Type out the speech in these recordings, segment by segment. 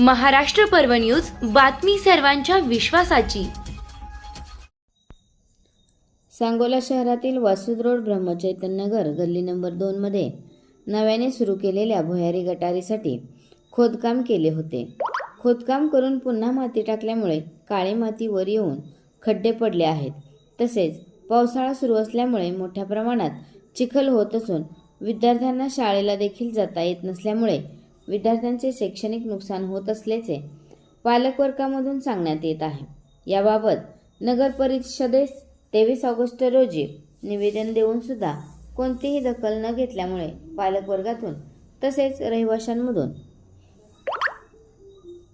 महाराष्ट्र पर्व न्यूज बातमी सर्वांच्या विश्वासाची. सांगोला शहरातील वासुद रोड ब्रह्मचैतन्यनगर गल्ली नंबर दोनमध्ये नव्याने सुरू केलेल्या भुयारी गटारीसाठी खोदकाम केले होते. खोदकाम करून पुन्हा माती टाकल्यामुळे काळी माती वर येऊन खड्डे पडले आहेत. तसेच पावसाळा सुरू असल्यामुळे मोठ्या प्रमाणात चिखल होत असून विद्यार्थ्यांना शाळेला देखील जाता येत नसल्यामुळे विद्यार्थ्यांचे शैक्षणिक नुकसान होत असल्याचे पालकवर्गामधून सांगण्यात येत आहे. याबाबत नगर परिषदेस तेवीस ऑगस्ट रोजी निवेदन देऊन सुद्धा कोणतीही दखल न घेतल्यामुळे पालकवर्गातून तसेच रहिवाशांमधून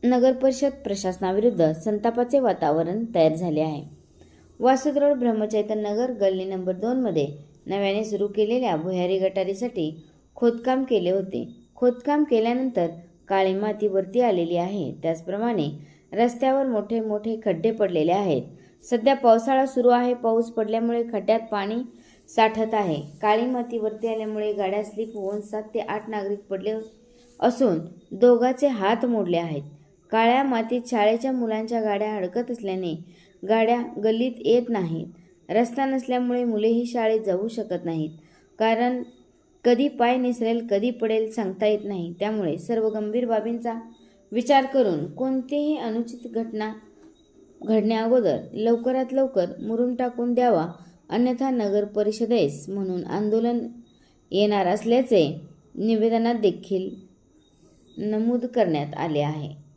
नगर परिषद प्रशासनाविरुद्ध संतापाचे वातावरण तयार झाले आहे. वासुद रोड ब्रह्मचैतन्य नगर गल्ली नंबर दोनमध्ये नव्याने सुरू केलेल्या भुयारी गटारीसाठी खोदकाम केले होते. खोदकाम केल्यानंतर काळी माती वरती आलेली आहे. त्याचप्रमाणे रस्त्यावर मोठे मोठे खड्डे पडलेले आहेत. सध्या पावसाळा सुरू आहे. पाऊस पडल्यामुळे खड्ड्यात पाणी साठत आहे. काळी माती वरती आल्यामुळे गाड्या स्लिप होऊन सात ते आठ नागरिक पडले असून दोघाचे हात मोडले आहेत. काळ्या मातीत शाळेच्या मुलांच्या गाड्या अडकत असल्याने गाड्या गल्लीत येत नाहीत. रस्ता नसल्यामुळे मुलेही शाळेत जाऊ शकत नाहीत. कारण कधी पाय निसरेल कधी पडेल सांगता येत नाही. त्यामुळे सर्व गंभीर बाबींचा विचार करून कोणतीही अनुचित घटना घडण्याअगोदर लवकरात लवकर मुरुम टाकून द्यावा. अन्यथा नगर परिषदेस म्हणून आंदोलन येणार असल्याचे निवेदनात देखील नमूद करण्यात आले आहे.